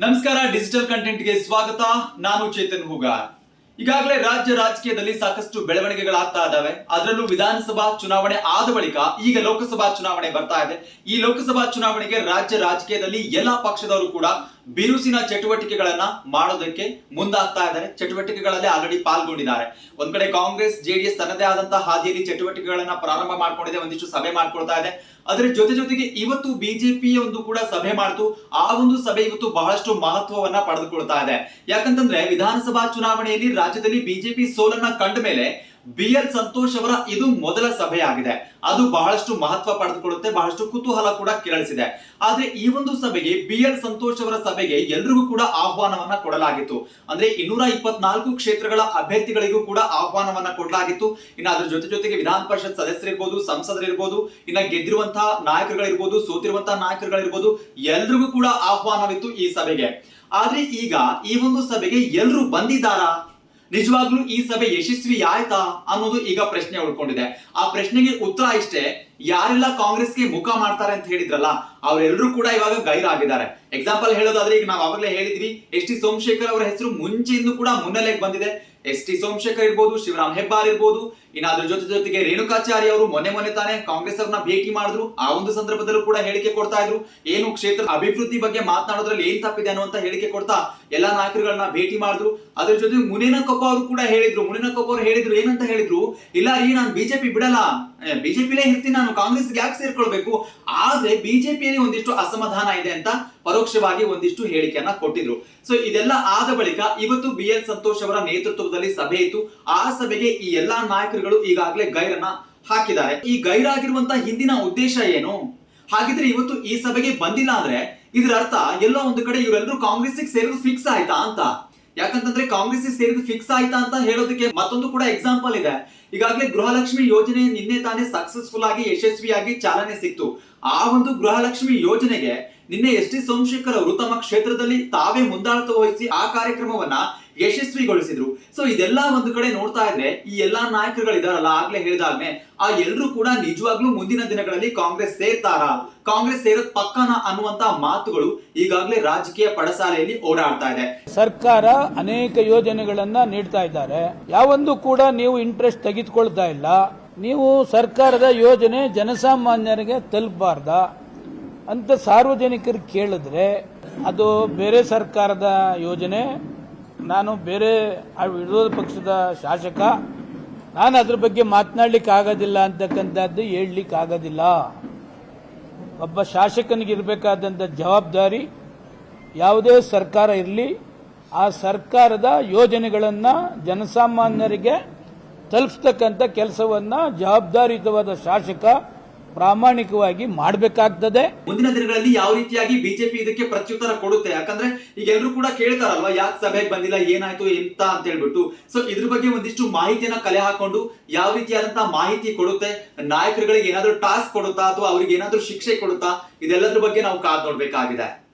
ನಮಸ್ಕಾರ ಡಿಜಿಟಲ್ ಕಂಟೆಂಟ್ಗೆ ಸ್ವಾಗತ. ನಾನು ಚೇತನ್ ಹೂಗಾರ್. ಈಗಾಗಲೇ ರಾಜ್ಯ ರಾಜಕೀಯದಲ್ಲಿ ಸಾಕಷ್ಟು ಬೆಳವಣಿಗೆಗಳಾಗ್ತಾ ಇದ್ದಾವೆ. ಅದರಲ್ಲೂ ವಿಧಾನಸಭಾ ಚುನಾವಣೆ ಆದ ಬಳಿಕ ಈಗ ಲೋಕಸಭಾ ಚುನಾವಣೆ ಬರ್ತಾ ಇದೆ. ಈ ಲೋಕಸಭಾ ಚುನಾವಣೆಗೆ ರಾಜ್ಯ ರಾಜಕೀಯದಲ್ಲಿ ಎಲ್ಲಾ ಪಕ್ಷದವರು ಕೂಡ ಬಿರುಸಿನ ಚಟುವಟಿಕೆಗಳನ್ನ ಮಾಡೋದಕ್ಕೆ ಮುಂದಾಗ್ತಾ ಇದ್ದಾರೆ. ಚಟುವಟಿಕೆಗಳಲ್ಲಿ ಆಲ್ರೆಡಿ ಪಾಲ್ಗೊಂಡಿದ್ದಾರೆ. ಒಂದ್ ಕಡೆ ಕಾಂಗ್ರೆಸ್, ಜೆಡಿಎಸ್ ತನ್ನದೇ ಆದಂತಹ ಹಾದಿಯಲ್ಲಿ ಚಟುವಟಿಕೆಗಳನ್ನ ಪ್ರಾರಂಭ ಮಾಡ್ಕೊಂಡಿದೆ, ಒಂದಿಷ್ಟು ಸಭೆ ಮಾಡ್ಕೊಳ್ತಾ ಇದೆ. ಅದರ ಜೊತೆ ಜೊತೆಗೆ ಇವತ್ತು ಬಿಜೆಪಿ ಒಂದು ಕೂಡ ಸಭೆ ಮಾಡ್ತು ಆ ಒಂದು ಸಭೆ ಇವತ್ತು ಬಹಳಷ್ಟು ಮಹತ್ವವನ್ನ ಪಡೆದುಕೊಳ್ತಾ ಇದೆ. ಯಾಕಂತಂದ್ರೆ ವಿಧಾನಸಭಾ ಚುನಾವಣೆಯಲ್ಲಿ ರಾಜ್ಯದಲ್ಲಿ ಬಿಜೆಪಿ ಸೋಲನ್ನ ಕಂಡ ಮೇಲೆ ಬಿ ಎಲ್ ಸಂತೋಷ್ ಅವರ ಇದು ಮೊದಲ ಸಭೆಯಾಗಿದೆ. ಅದು ಬಹಳಷ್ಟು ಮಹತ್ವ ಪಡೆದುಕೊಳ್ಳುತ್ತೆ, ಬಹಳಷ್ಟು ಕುತೂಹಲ ಕೂಡ ಕೆರಳಿಸಿದೆ. ಆದ್ರೆ ಈ ಒಂದು ಸಭೆಗೆ ಬಿ ಎಲ್ ಸಂತೋಷ್ ಅವರ ಸಭೆಗೆ ಎಲ್ರಿಗೂ ಕೂಡ ಆಹ್ವಾನವನ್ನ ಕೊಡಲಾಗಿತ್ತು. ಅಂದ್ರೆ ಇನ್ನೂರ ಇಪ್ಪತ್ನಾಲ್ಕು ಕ್ಷೇತ್ರಗಳ ಅಭ್ಯರ್ಥಿಗಳಿಗೂ ಕೂಡ ಆಹ್ವಾನವನ್ನ ಕೊಡಲಾಗಿತ್ತು. ಇನ್ನು ಅದ್ರ ಜೊತೆ ಜೊತೆಗೆ ವಿಧಾನ ಪರಿಷತ್ ಸದಸ್ಯರಿರ್ಬೋದು ಸಂಸದರಿರ್ಬೋದು ಇನ್ನ ಗೆದ್ದಿರುವಂತಹ ನಾಯಕರುಗಳಿರ್ಬೋದು, ಸೋತಿರುವಂತಹ ನಾಯಕರುಗಳಿರ್ಬೋದು, ಎಲ್ರಿಗೂ ಕೂಡ ಆಹ್ವಾನವಿತ್ತು ಈ ಸಭೆಗೆ. ಆದ್ರೆ ಈಗ ಈ ಒಂದು ಸಭೆಗೆ ಎಲ್ರು ಬಂದಿದ್ದಾರಾ? ನಿಜವಾಗ್ಲೂ ಈ ಸಭೆ ಯಶಸ್ವಿ ಆಯ್ತಾ ಅನ್ನೋದು ಈಗ ಪ್ರಶ್ನೆ ಉಳ್ಕೊಂಡಿದೆ. ಆ ಪ್ರಶ್ನೆಗೆ ಉತ್ತರ ಇಷ್ಟೇ. ಯಾರೆಲ್ಲ ಕಾಂಗ್ರೆಸ್ಗೆ ಮುಖ ಮಾಡ್ತಾರೆ ಅಂತ ಹೇಳಿದ್ರಲ್ಲ ಅವರೆಲ್ಲರೂ ಕೂಡ ಇವಾಗ ಗೈರಾಗಿದ್ದಾರೆ. ಎಕ್ಸಾಂಪಲ್ ಹೇಳೋದಾದ್ರೆ, ಈಗ ನಾವು ಅವಾಗಲೇ ಹೇಳಿದ್ವಿ, ಎಸ್ ಟಿ ಸೋಮಶೇಖರ್ ಅವರ ಹೆಸರು ಮುಂಚೆಯಿಂದ ಕೂಡ ಮುನ್ನೆಲೆಗೆ ಬಂದಿದೆ. ಎಸ್ ಟಿ ಸೋಮಶೇಖರ್ ಇರ್ಬೋದು, ಶಿವರಾಮ್ ಹೆಬ್ಬಾರ್ ಇರ್ಬೋದು, ಇನ್ನು ಅದ್ರ ಜೊತೆ ಜೊತೆಗೆ ರೇಣುಕಾಚಾರ್ಯ ಅವರು ಮೊನ್ನೆ ಮೊನ್ನೆ ತಾನೇ ಕಾಂಗ್ರೆಸ್ ಅವ್ರನ್ನ ಭೇಟಿ ಮಾಡಿದ್ರು. ಆ ಒಂದು ಸಂದರ್ಭದಲ್ಲೂ ಕೂಡ ಹೇಳಿಕೆ ಕೊಡ್ತಾ ಇದ್ರು. ಏನು ಕ್ಷೇತ್ರ ಅಭಿವೃದ್ಧಿ ಬಗ್ಗೆ ಮಾತನಾಡೋದ್ರಲ್ಲಿ ಏನ್ ತಪ್ಪಿದೆ ಅನ್ನುವಂತ ಹೇಳಿಕೆ ಕೊಡ್ತಾ ಎಲ್ಲಾ ನಾಯಕರುಗಳನ್ನ ಭೇಟಿ ಮಾಡಿದ್ರು. ಅದ್ರ ಜೊತೆ ಮುನಿನಕೊಪ್ಪ ಅವರು ಕೂಡ ಹೇಳಿದ್ರು. ಮುನೇನಕೊಪ್ಪ ಅವರು ಹೇಳಿದ್ರು, ಏನಂತ ಹೇಳಿದ್ರು? ಇಲ್ಲ ರೀ, ನಾನು ಬಿಜೆಪಿ ಬಿಡಲ್ಲ. ಬಿಜೆಪಿಲೇ ಇರ್ತೀನಿ ನಾನು ಕಾಂಗ್ರೆಸ್ ಯಾಕೆ ಸೇರ್ಕೊಳ್ಬೇಕು? ಆದ್ರೆ ಬಿಜೆಪಿಯಲ್ಲಿ ಒಂದಿಷ್ಟು ಅಸಮಾಧಾನ ಇದೆ ಅಂತ ಪರೋಕ್ಷವಾಗಿ ಒಂದಿಷ್ಟು ಹೇಳಿಕೆಯನ್ನ ಕೊಟ್ಟಿದ್ರು. ಸೊ ಇದೆಲ್ಲ ಆದ ಬಳಿಕ ಇವತ್ತು ಬಿ ಎಲ್ ಸಂತೋಷ್ ಅವರ ನೇತೃತ್ವದಲ್ಲಿ ಸಭೆ ಇತ್ತು. ಆ ಸಭೆಗೆ ಈ ಎಲ್ಲಾ ನಾಯಕರುಗಳು ಈಗಾಗಲೇ ಗೈರನ್ನ ಹಾಕಿದ್ದಾರೆ. ಈ ಗೈರಾಗಿರುವಂತಹ ಹಿಂದಿನ ಉದ್ದೇಶ ಏನು? ಹಾಗಿದ್ರೆ ಇವತ್ತು ಈ ಸಭೆಗೆ ಬಂದಿಲ್ಲ ಅಂದ್ರೆ ಇದರ ಅರ್ಥ ಎಲ್ಲೋ ಒಂದು ಕಡೆ ಇವರೆಲ್ಲರೂ ಕಾಂಗ್ರೆಸ್ ಸೇರೋದು ಫಿಕ್ಸ್ ಆಯ್ತಾ ಅಂತ? ಯಾಕಂತಂದ್ರೆ ಕಾಂಗ್ರೆಸ್ ಸೇರಿದ ಫಿಕ್ಸ್ ಆಯ್ತಾ ಅಂತ ಹೇಳೋದಕ್ಕೆ ಮತ್ತೊಂದು ಕೂಡ ಎಕ್ಸಾಂಪಲ್ ಇದೆ. ಈಗಾಗಲೇ ಗೃಹಲಕ್ಷ್ಮಿ ಯೋಜನೆ ನಿನ್ನೆ ತಾನೇ ಸಕ್ಸಸ್ಫುಲ್ ಆಗಿ ಯಶಸ್ವಿಯಾಗಿ ಚಾಲನೆ ಸಿಕ್ತು. ಆ ಒಂದು ಗೃಹಲಕ್ಷ್ಮಿ ಯೋಜನೆಗೆ ನಿನ್ನೆ ಎಸ್ ಟಿ ಸೋಮಶೇಖರ್ ಅವರು ತಮ್ಮ ಕ್ಷೇತ್ರದಲ್ಲಿ ತಾವೇ ಮುಂದಾಳತ್ವ ವಹಿಸಿ ಆ ಕಾರ್ಯಕ್ರಮವನ್ನ ಯಶಸ್ವಿಗೊಳಿಸಿದ್ರು. ಸೊ ಇದೆಲ್ಲ ಒಂದು ಕಡೆ ನೋಡ್ತಾ ಇದ್ರೆ ಈ ಎಲ್ಲಾ ನಾಯಕರುಗಳಿದಾರಲ್ಲ, ಆಗ್ಲೇ ಹೇಳಿದಾಗ್ನೆ ಆ ಎಲ್ಲರೂ ಕೂಡ ನಿಜವಾಗ್ಲೂ ಮುಂದಿನ ದಿನಗಳಲ್ಲಿ ಕಾಂಗ್ರೆಸ್ ಸೇರ್ತಾರ? ಕಾಂಗ್ರೆಸ್ ಸೇರೋದ್ ಪಕ್ಕನ ಅನ್ನುವಂತ ಮಾತುಗಳು ಈಗಾಗಲೇ ರಾಜಕೀಯ ಪಡಸಾಲೆಯಲ್ಲಿ ಓಡಾಡ್ತಾ ಇದೆ. ಸರ್ಕಾರ ಅನೇಕ ಯೋಜನೆಗಳನ್ನ ನೀಡ್ತಾ ಇದ್ದಾರೆ. ಯಾವೊಂದು ಕೂಡ ನೀವು ಇಂಟ್ರೆಸ್ಟ್ ತೆಗೆದುಕೊಳ್ತಾ ಇಲ್ಲ. ನೀವು ಸರ್ಕಾರದ ಯೋಜನೆ ಜನಸಾಮಾನ್ಯರಿಗೆ ತಲುಪಬಾರ್ದ? ಅಂತ ಸಾರ್ವಜನಿಕರು ಕೇಳಿದ್ರೆ, ಅದು ಬೇರೆ ಸರ್ಕಾರದ ಯೋಜನೆ, ನಾನು ಬೇರೆ ವಿರೋಧ ಪಕ್ಷದ ಶಾಸಕ, ನಾನು ಅದ್ರ ಬಗ್ಗೆ ಮಾತನಾಡ್ಲಿಕ್ಕೆ ಆಗೋದಿಲ್ಲ ಅಂತಕ್ಕಂಥದ್ದು ಹೇಳಲಿಕ್ಕೆ ಆಗೋದಿಲ್ಲ. ಒಬ್ಬ ಶಾಸಕನಿಗಿರಬೇಕಾದಂಥ ಜವಾಬ್ದಾರಿ ಯಾವುದೇ ಸರ್ಕಾರ ಇರಲಿ, ಆ ಸರ್ಕಾರದ ಯೋಜನೆಗಳನ್ನು ಜನಸಾಮಾನ್ಯರಿಗೆ ತಲುಪಿಸ್ತಕ್ಕಂಥ ಕೆಲಸವನ್ನ ಜವಾಬ್ದಾರಿಯುತವಾದ ಶಾಸಕ ಪ್ರಾಮಾಣಿಕವಾಗಿ ಮಾಡಬೇಕಾಗ್ತದೆ. ಮುಂದಿನ ದಿನಗಳಲ್ಲಿ ಯಾವ ರೀತಿಯಾಗಿ ಬಿಜೆಪಿ ಇದಕ್ಕೆ ಪ್ರತ್ಯುತ್ತರ ಕೊಡುತ್ತೆ? ಯಾಕಂದ್ರೆ ಈಗ ಎಲ್ರು ಕೂಡ ಕೇಳ್ತಾರಲ್ವಾ, ಯಾಕೆ ಸಭೆಗೆ ಬಂದಿಲ್ಲ, ಏನಾಯ್ತು, ಎಂತ ಅಂತ ಹೇಳ್ಬಿಟ್ಟು. ಸೊ ಇದ್ರ ಬಗ್ಗೆ ಒಂದಿಷ್ಟು ಮಾಹಿತಿಯನ್ನ ಕಲೆ ಹಾಕೊಂಡು ಯಾವ ರೀತಿಯಾದಂತಹ ಮಾಹಿತಿ ಕೊಡುತ್ತೆ, ನಾಯಕರುಗಳಿಗೆ ಏನಾದ್ರೂ ಟಾಸ್ಕ್ ಕೊಡುತ್ತಾ, ಅಥವಾ ಅವ್ರಿಗೆ ಏನಾದ್ರೂ ಶಿಕ್ಷೆ ಕೊಡುತ್ತಾ, ಇದೆಲ್ಲದ್ರ ಬಗ್ಗೆ ನಾವು ಕಾದ್ ನೋಡ್ಬೇಕಾಗಿದೆ.